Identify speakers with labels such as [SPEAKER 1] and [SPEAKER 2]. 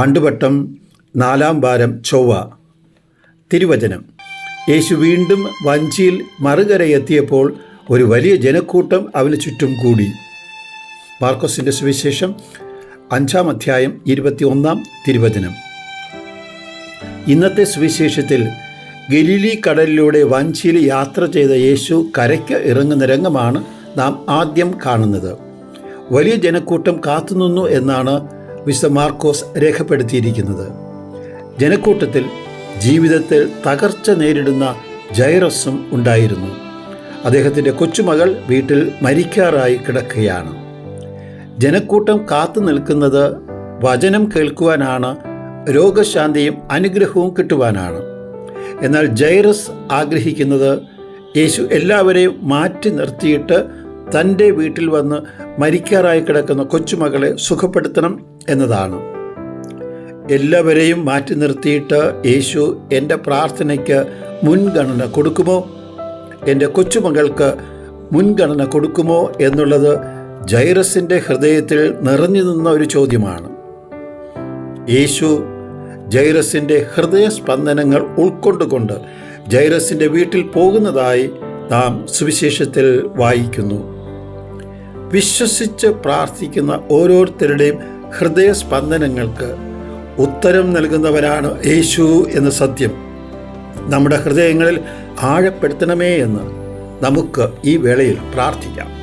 [SPEAKER 1] ആണ്ടുവട്ടം നാലാം വാരം ചൊവ്വ. തിരുവചനം. യേശു വീണ്ടും വഞ്ചിയിൽ മറുകരയെത്തിയപ്പോൾ ഒരു വലിയ ജനക്കൂട്ടം അവന് ചുറ്റും കൂടി. മാർക്കോസിന്റെ സുവിശേഷം അഞ്ചാം അധ്യായം ഇരുപത്തി ഒന്നാം തിരുവചനം. ഇന്നത്തെ സുവിശേഷത്തിൽ ഗലീലി കടലിലൂടെ വഞ്ചിയിൽ യാത്ര ചെയ്ത യേശു കരയ്ക്ക് ഇറങ്ങുന്ന രംഗമാണ് നാം ആദ്യം കാണുന്നത്. വലിയ ജനക്കൂട്ടം കാത്തുനിന്നു എന്നാണ് വിശുദ്ധ മാർക്കോസ് രേഖപ്പെടുത്തിയിരിക്കുന്നത്. ജനക്കൂട്ടത്തിൽ ജീവിതത്തിൽ തകർച്ച നേരിടുന്ന ജൈറസും ഉണ്ടായിരുന്നു. അദ്ദേഹത്തിന്റെ കൊച്ചുമകൾ വീട്ടിൽ മരിക്കാറായി കിടക്കുകയാണ്. ജനക്കൂട്ടം കാത്തു നിൽക്കുന്നത് വചനം കേൾക്കുവാനാണ് രോഗശാന്തിയും അനുഗ്രഹവും കിട്ടുവാനാണ്. എന്നാൽ ജൈറസ് ആഗ്രഹിക്കുന്നത് യേശു എല്ലാവരെയും മാറ്റി നിർത്തിയിട്ട് തന്റെ വീട്ടിൽ വന്ന് മരിക്കാറായി കിടക്കുന്ന കൊച്ചുമകളെ സുഖപ്പെടുത്തണം എന്നതാണ്. എല്ലാവരെയും മാറ്റി നിർത്തിയിട്ട് യേശു എന്റെ പ്രാർത്ഥനയ്ക്ക് മുൻഗണന കൊടുക്കുമോ? എന്റെ കൊച്ചുമകൾക്ക് മുൻഗണന കൊടുക്കുമോ എന്നുള്ളത് ജൈറസിന്റെ ഹൃദയത്തിൽ നിറഞ്ഞു നിന്ന ഒരു ചോദ്യമാണ്. യേശു ജൈറസിന്റെ ഹൃദയസ്പന്ദനങ്ങൾ ഉൾക്കൊണ്ടുകൊണ്ട് ജൈറസിന്റെ വീട്ടിൽ പോകുന്നതായി നാം സുവിശേഷത്തിൽ വായിക്കുന്നു. വിശ്വസിച്ച് പ്രാർത്ഥിക്കുന്ന ഓരോരുത്തരുടെയും ഹൃദയസ്പന്ദനങ്ങൾക്ക് ഉത്തരം നൽകുന്നവരാണ് യേശു എന്ന സത്യം. നമ്മുടെ ഹൃദയങ്ങളിൽ ആഴപ്പെടുത്തണമേ എന്ന് നമുക്ക് ഈ വേളയിൽ പ്രാർത്ഥിക്കാം.